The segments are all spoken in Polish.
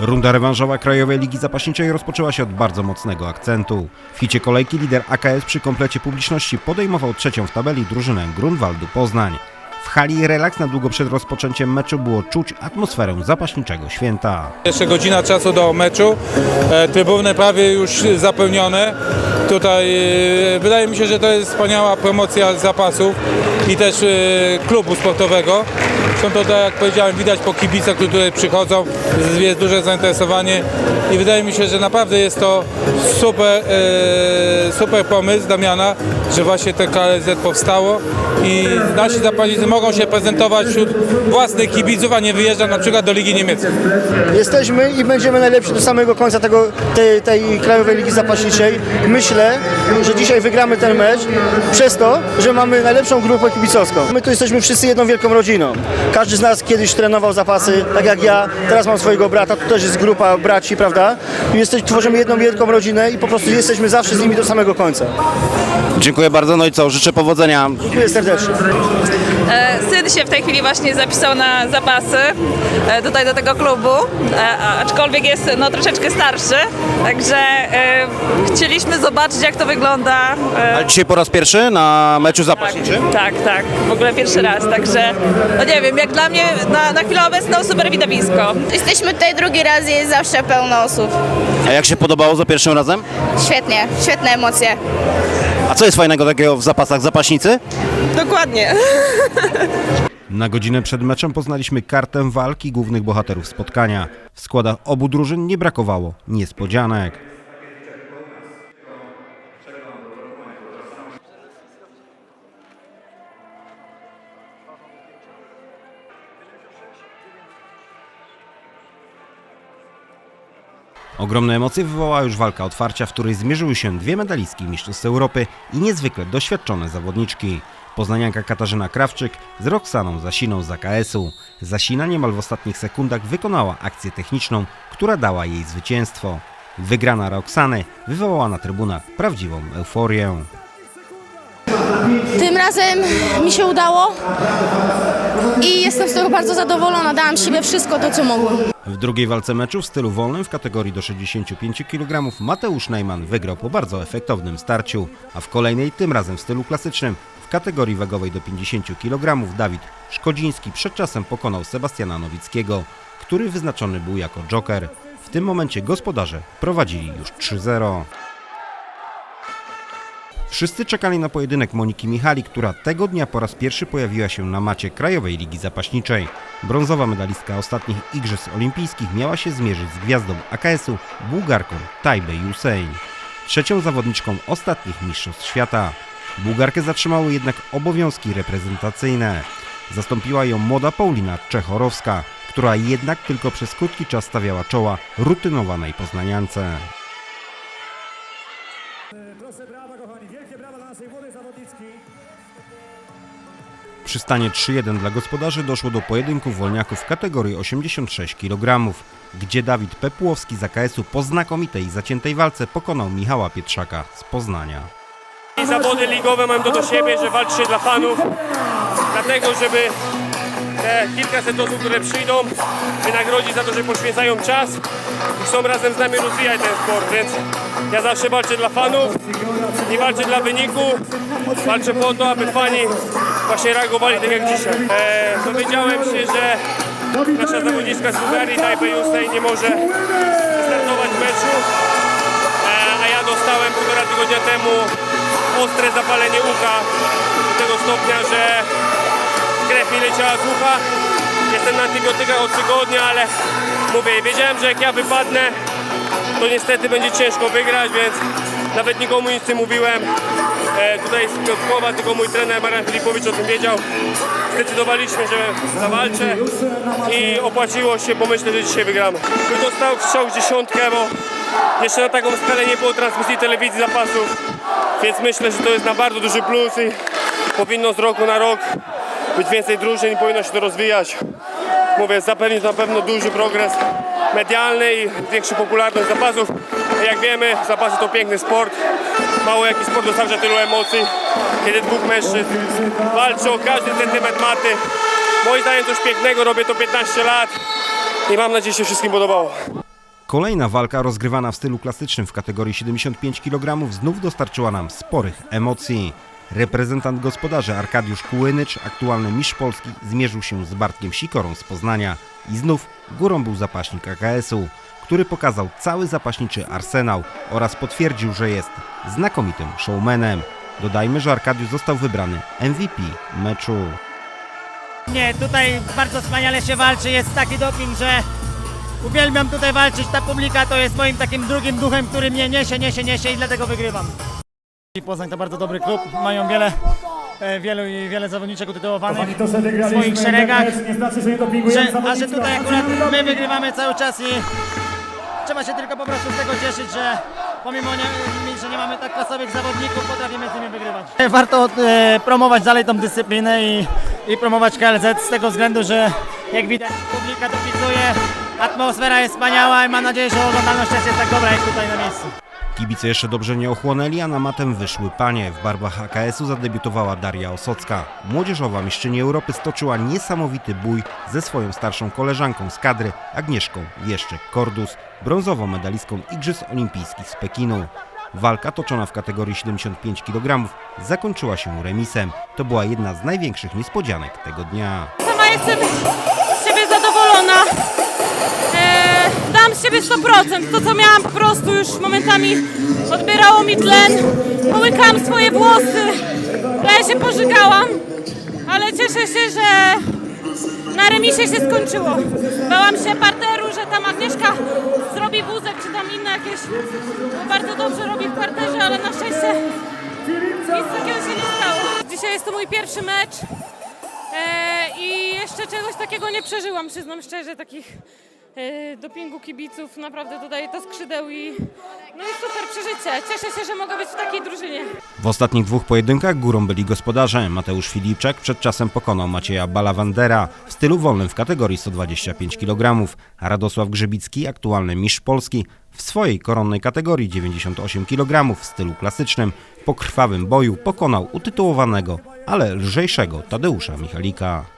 Runda rewanżowa Krajowej Ligi Zapaśniczej rozpoczęła się od bardzo mocnego akcentu. W hicie kolejki lider AKS przy komplecie publiczności podejmował trzecią w tabeli drużynę Grunwaldu Poznań. W hali relaks na długo przed rozpoczęciem meczu było czuć atmosferę zapaśniczego święta. Jeszcze godzina czasu do meczu, e, trybuny prawie już zapełnione. Tutaj e, wydaje mi się, że to jest wspaniała promocja zapasów i też e, klubu sportowego. Są to, tak jak powiedziałem, widać po kibicach, którzy tutaj przychodzą, jest- duże zainteresowanie i wydaje mi się, że naprawdę jest to super, e, super pomysł Damiana, że właśnie te KLZ powstało i nasi zapaśnicy mogą się prezentować wśród własnych kibiców, a nie wyjeżdżać na przykład do Ligi Niemieckiej. Jesteśmy i będziemy najlepsi do samego końca tego, tej, tej Krajowej Ligi Zapaśniczej. Myślę, że dzisiaj wygramy ten mecz przez to, że mamy najlepszą grupę kibicowską. My tu jesteśmy wszyscy jedną wielką rodziną. Każdy z nas kiedyś trenował zapasy, tak jak ja. Teraz mam swojego brata, tu też jest grupa braci, prawda? I jesteś, tworzymy jedną wielką rodzinę i po prostu jesteśmy zawsze z nimi do samego końca. Dziękuję bardzo, no i co, życzę powodzenia. Dziękuję serdecznie. E, Syn się w tej chwili właśnie zapisał na zapasy e, tutaj do tego klubu, e, aczkolwiek jest no, troszeczkę starszy, także chcieliśmy zobaczyć jak to wygląda. Ale dzisiaj po raz pierwszy na meczu zapaśniczym? Tak, tak, w ogóle pierwszy raz, także no nie wiem, jak dla mnie na, na chwilę obecną super widowisko. Jesteśmy tutaj drugi raz i jest zawsze pełno osób. A jak się podobało za pierwszym razem? Świetnie, świetne emocje. A co jest fajnego takiego w zapasach zapaśnicy? Dokładnie. Na godzinę przed meczem poznaliśmy kartę walki głównych bohaterów spotkania. W składach obu drużyn nie brakowało niespodzianek. Ogromne emocje wywołała już walka otwarcia, w której zmierzyły się dwie medalistki Mistrzostw Europy i niezwykle doświadczone zawodniczki. Poznanianka Katarzyna Krawczyk z Roxaną Zasiną z AKS-u. Zasina niemal w ostatnich sekundach wykonała akcję techniczną, która dała jej zwycięstwo. Wygrana Roxany wywołała na trybunach prawdziwą euforię. Tym razem mi się udało i jestem z tego bardzo zadowolona. Dałam siebie wszystko to, co mogłam. W drugiej walce meczu w stylu wolnym w kategorii do 65 kg Mateusz Najman wygrał po bardzo efektownym starciu, a w kolejnej, tym razem w stylu klasycznym, w kategorii wagowej do 50 kg Dawid Szkodziński przed czasem pokonał Sebastiana Nowickiego, który wyznaczony był jako joker. W tym momencie gospodarze prowadzili już 3-0. Wszyscy czekali na pojedynek Moniki Michali, która tego dnia po raz pierwszy pojawiła się na macie Krajowej Ligi Zapaśniczej. Brązowa medalistka ostatnich Igrzysk Olimpijskich miała się zmierzyć z gwiazdą AKS-u Bułgarką Tajbej Hussein. Trzecią zawodniczką ostatnich Mistrzostw Świata. Bułgarkę zatrzymały jednak obowiązki reprezentacyjne. Zastąpiła ją młoda Paulina Czechorowska, która jednak tylko przez krótki czas stawiała czoła rutynowanej poznaniance. Przy stanie 3-1 dla gospodarzy doszło do pojedynku wolniaków w kategorii 86 kg, gdzie Dawid Pepłowski z AKS-u po znakomitej i zaciętej walce pokonał Michała Pietrzaka z Poznania. Zawody ligowe mają to do siebie, że walczy dla fanów, dlatego żeby te kilkaset osób, które przyjdą, wynagrodzić za to, że poświęcają czas i chcą razem z nami rozwijać ten sport, więc ja zawsze walczę dla fanów i walczę dla wyniku, walczę po to, aby fani właśnie reagowali tak jak dzisiaj. E, dowiedziałem się, że nasza zawodniczka z Bułgarii, Taipei Hussein, nie może startować w meczu, E, a ja dostałem półtora tygodnia temu ostre zapalenie ucha do tego stopnia, że krew mi leciała z ucha. Jestem na antybiotykach od tygodnia, ale mówię, wiedziałem, że jak ja wypadnę, to niestety będzie ciężko wygrać, więc nawet nikomu nic nie mówiłem. E, tutaj z Piotrkowa, tylko mój trener Marian Filipowicz o tym wiedział. Zdecydowaliśmy, że zawalczę i opłaciło się, bo myślę, że dzisiaj wygramy. Bym dostał w dziesiątkę, bo jeszcze na taką skalę nie było transmisji telewizji zapasów, więc myślę, że to jest na bardzo duży plus i powinno z roku na rok być więcej drużyn i powinno się to rozwijać. Mówię, zapewnić na pewno duży progres medialny i większą popularność zapasów. Jak wiemy, zapasy to piękny sport. Mało jaki sport dostarcza tylu emocji, kiedy dwóch mężczyzn walczy o każdy centymetr maty. Moim zdaniem coś pięknego, robię to 15 lat i mam nadzieję, że się wszystkim podobało. Kolejna walka rozgrywana w stylu klasycznym w kategorii 75 kg znów dostarczyła nam sporych emocji. Reprezentant gospodarzy Arkadiusz Kułynycz, aktualny mistrz Polski, zmierzył się z Bartkiem Sikorą z Poznania i znów górą był zapaśnik AKS-u, który pokazał cały zapaśniczy arsenał oraz potwierdził, że jest znakomitym showmanem. Dodajmy, że Arkadiusz został wybrany MVP meczu. Nie, tutaj bardzo wspaniale się walczy, jest taki doping, że uwielbiam tutaj walczyć, ta publika to jest moim takim drugim duchem, który mnie niesie, niesie, niesie i dlatego wygrywam. Poznań to bardzo dobry klub, mają wiele, e, wielu i wiele zawodniczek utytułowanych w swoich szeregach, że, a że tutaj akurat my wygrywamy cały czas i trzeba się tylko po prostu z tego cieszyć, że pomimo, nie, że nie mamy tak klasowych zawodników, potrafimy z nimi wygrywać. Warto e, promować dalej tą dyscyplinę i, i promować KLZ z tego względu, że jak widać publika dopinguje, atmosfera jest wspaniała i mam nadzieję, że oglądalność też jest tak dobra jak tutaj na miejscu. Kibice jeszcze dobrze nie ochłonęli, a na matę wyszły panie. W barwach AKS-u zadebiutowała Daria Osocka. Młodzieżowa mistrzyni Europy stoczyła niesamowity bój ze swoją starszą koleżanką z kadry, Agnieszką Wieszczek-Kordus, brązową medalistką Igrzysk Olimpijskich z Pekinu. Walka toczona w kategorii 75 kg zakończyła się remisem. To była jedna z największych niespodzianek tego dnia. Sama jestem z siebie zadowolona. E, dam z siebie 100%. To, co miałam po prostu już momentami odbierało mi tlen. Połykałam swoje włosy. Trochę się pożygałam, ale cieszę się, że na remisie się skończyło. Bałam się parteru, że tam Agnieszka zrobi wózek, czy tam inne jakieś. Bo bardzo dobrze robi w parterze, ale na szczęście nic takiego się nie stało. Dzisiaj jest to mój pierwszy mecz. E, I jeszcze czegoś takiego nie przeżyłam, przyznam szczerze, takich dopingu kibiców, naprawdę dodaje to skrzydeł i no i super przeżycie. Cieszę się, że mogę być w takiej drużynie. W ostatnich dwóch pojedynkach górą byli gospodarze. Mateusz Filipczak przed czasem pokonał Macieja Balawandera w stylu wolnym w kategorii 125 kg, Radosław Grzybicki, aktualny mistrz Polski, w swojej koronnej kategorii 98 kg w stylu klasycznym po krwawym boju pokonał utytułowanego, ale lżejszego Tadeusza Michalika.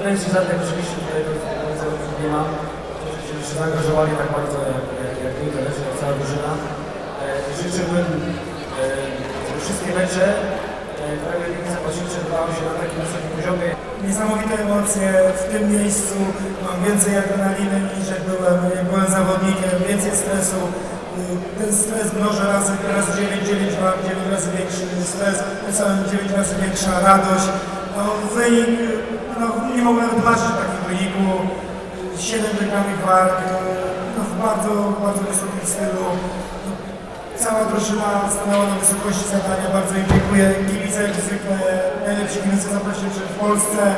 Pretensji żadnych oczywiście tutaj do zawodników nie mam. Cieszę się, zaangażowali tak bardzo jak, jak, jak jak cała drużyna. Eee, Życzyłbym, eee, żeby wszystkie mecze eee, Krajowej Ligi odbywały się na takim wysokim poziomie. Niesamowite emocje w tym miejscu. Mam więcej adrenaliny niż jak byłem, jak byłem zawodnikiem, więcej stresu. Ten stres mnoży razy, razy 9, 9, 9 razy większy stres, tym samym 9 razy większa radość. No, wynik, no, nie mogłem marzyć takiego wyniku. 7 wygranych walk, no, w bardzo, bardzo wysokim stylu. Cała drużyna stanęła na wysokości zadania. Bardzo im dziękuję. Kibice jak zwykle, najlepsi kibice zaprosiliście w Polsce.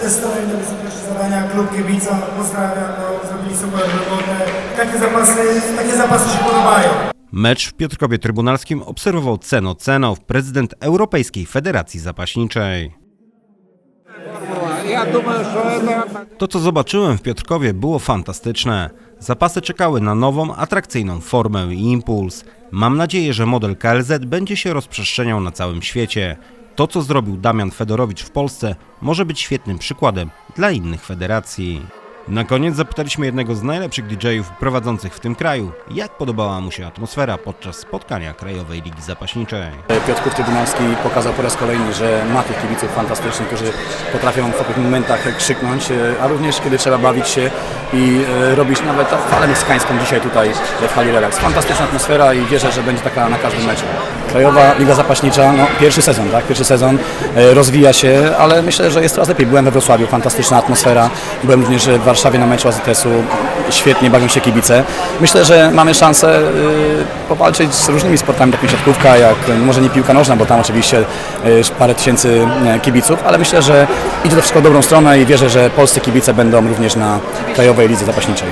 Też stanęli na wysokości zadania. Klub kibica, pozdrawiam, no, zrobili super robotę. Takie zapasy, takie zapasy się podobają. Mecz w Piotrkowie Trybunalskim obserwował Ceno Cenow, prezydent Europejskiej Federacji Zapaśniczej. To, co zobaczyłem w Piotrkowie, było fantastyczne. Zapasy czekały na nową, atrakcyjną formę i impuls. Mam nadzieję, że model KLZ będzie się rozprzestrzeniał na całym świecie. To, co zrobił Damian Fedorowicz w Polsce, może być świetnym przykładem dla innych federacji. Na koniec zapytaliśmy jednego z najlepszych DJ-ów prowadzących w tym kraju, jak podobała mu się atmosfera podczas spotkania Krajowej Ligi Zapaśniczej. Piotrków Trybunalski pokazał po raz kolejny, że ma tych kibiców fantastycznych, którzy potrafią w pewnych momentach krzyknąć, a również kiedy trzeba bawić się, i e, robić nawet falę meksykańską dzisiaj tutaj w hali Relax. Fantastyczna atmosfera i wierzę, że będzie taka na każdym meczu. Krajowa Liga Zapaśnicza, no pierwszy sezon, tak? Pierwszy sezon e, rozwija się, ale myślę, że jest coraz lepiej. Byłem we Wrocławiu, fantastyczna atmosfera. Byłem również w Warszawie na meczu AZS-u. Świetnie bawią się kibice. Myślę, że mamy szansę e, powalczyć z różnymi sportami, takim siatkówka, jak e, może nie piłka nożna, bo tam oczywiście parę tysięcy kibiców, ale myślę, że idzie to wszystko w dobrą stronę i wierzę, że polscy kibice będą również na Krajowej Lidze Zapaśniczej.